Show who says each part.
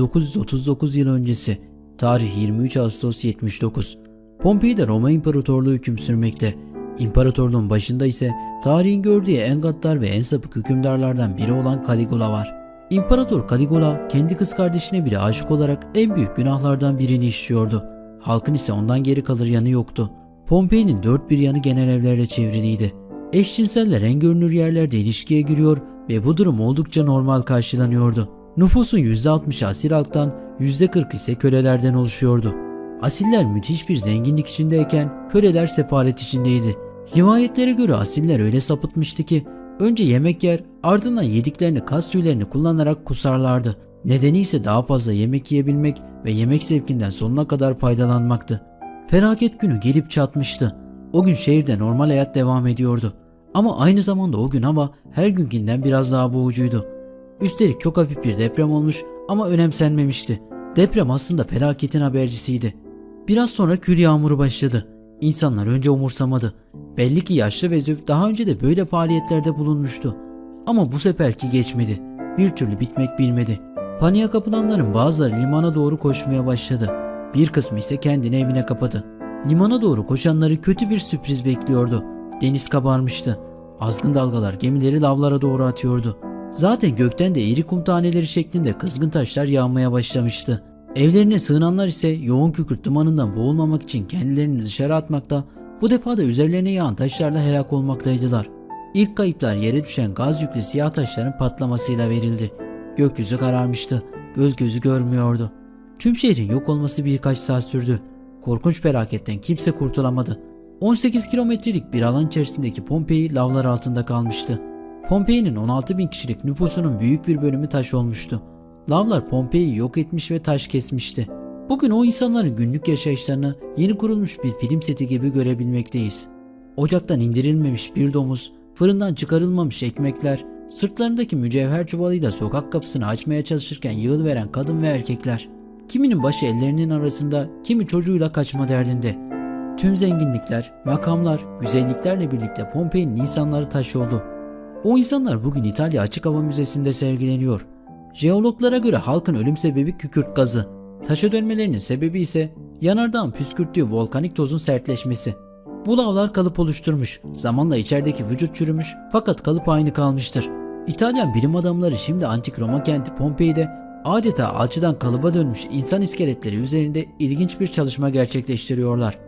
Speaker 1: 939 yıl öncesi. Tarih 23 Ağustos 79. Pompei'de Roma İmparatorluğu hüküm sürmekte. İmparatorluğun başında ise tarihin gördüğü en gaddar ve en sapık hükümdarlardan biri olan Caligula var. İmparator Caligula kendi kız kardeşine bile aşık olarak en büyük günahlardan birini işliyordu. Halkın ise ondan geri kalır yanı yoktu. Pompei'nin dört bir yanı genel evlerle çevriliydi. Eşcinseller en görünür yerlerde ilişkiye giriyor ve bu durum oldukça normal karşılanıyordu. Nüfusun %60'ı asil halktan, %40 ise kölelerden oluşuyordu. Asiller müthiş bir zenginlik içindeyken köleler sefalet içindeydi. Rivayetlere göre asiller öyle sapıtmıştı ki önce yemek yer ardından yediklerini kas tüylerini kullanarak kusarlardı. Nedeni ise daha fazla yemek yiyebilmek ve yemek zevkinden sonuna kadar faydalanmaktı. Felaket günü gelip çatmıştı. O gün şehirde normal hayat devam ediyordu. Ama aynı zamanda o gün hava her günkinden biraz daha boğucuydu. Üstelik çok hafif bir deprem olmuş ama önemsenmemişti. Deprem aslında felaketin habercisiydi. Biraz sonra kül yağmuru başladı. İnsanlar önce umursamadı. Belli ki yaşlı ve züf daha önce de böyle faaliyetlerde bulunmuştu. Ama bu seferki geçmedi. Bir türlü bitmek bilmedi. Paniğe kapılanların bazıları limana doğru koşmaya başladı. Bir kısmı ise kendini evine kapadı. Limana doğru koşanları kötü bir sürpriz bekliyordu. Deniz kabarmıştı. Azgın dalgalar gemileri lavlara doğru atıyordu. Zaten gökten de iri kum taneleri şeklinde kızgın taşlar yağmaya başlamıştı. Evlerine sığınanlar ise yoğun kükürt dumanından boğulmamak için kendilerini dışarı atmakta, bu defa da üzerlerine yağan taşlarla helak olmaktaydılar. İlk kayıplar yere düşen gaz yüklü siyah taşların patlamasıyla verildi. Gökyüzü kararmıştı, göz gözü görmüyordu. Tüm şehrin yok olması birkaç saat sürdü. Korkunç felaketten kimse kurtulamadı. 18 kilometrelik bir alan içerisindeki Pompei lavlar altında kalmıştı. Pompei'nin 16 bin kişilik nüfusunun büyük bir bölümü taş olmuştu. Lavlar Pompei'yi yok etmiş ve taş kesmişti. Bugün o insanların günlük yaşayışlarını yeni kurulmuş bir film seti gibi görebilmekteyiz. Ocaktan indirilmemiş bir domuz, fırından çıkarılmamış ekmekler, sırtlarındaki mücevher çuvalıyla sokak kapısını açmaya çalışırken yığıl veren kadın ve erkekler. Kiminin başı ellerinin arasında, kimi çocuğuyla kaçma derdinde. Tüm zenginlikler, makamlar, güzelliklerle birlikte Pompei'nin insanları taş oldu. O insanlar bugün İtalya Açık Hava Müzesi'nde sergileniyor. Jeologlara göre halkın ölüm sebebi kükürt gazı. Taşa dönmelerinin sebebi ise yanardağın püskürttüğü volkanik tozun sertleşmesi. Bu lavlar kalıp oluşturmuş. Zamanla içerideki vücut çürümüş fakat kalıp aynı kalmıştır. İtalyan bilim adamları şimdi antik Roma kenti Pompei'de adeta alçıdan kalıba dönmüş insan iskeletleri üzerinde ilginç bir çalışma gerçekleştiriyorlar.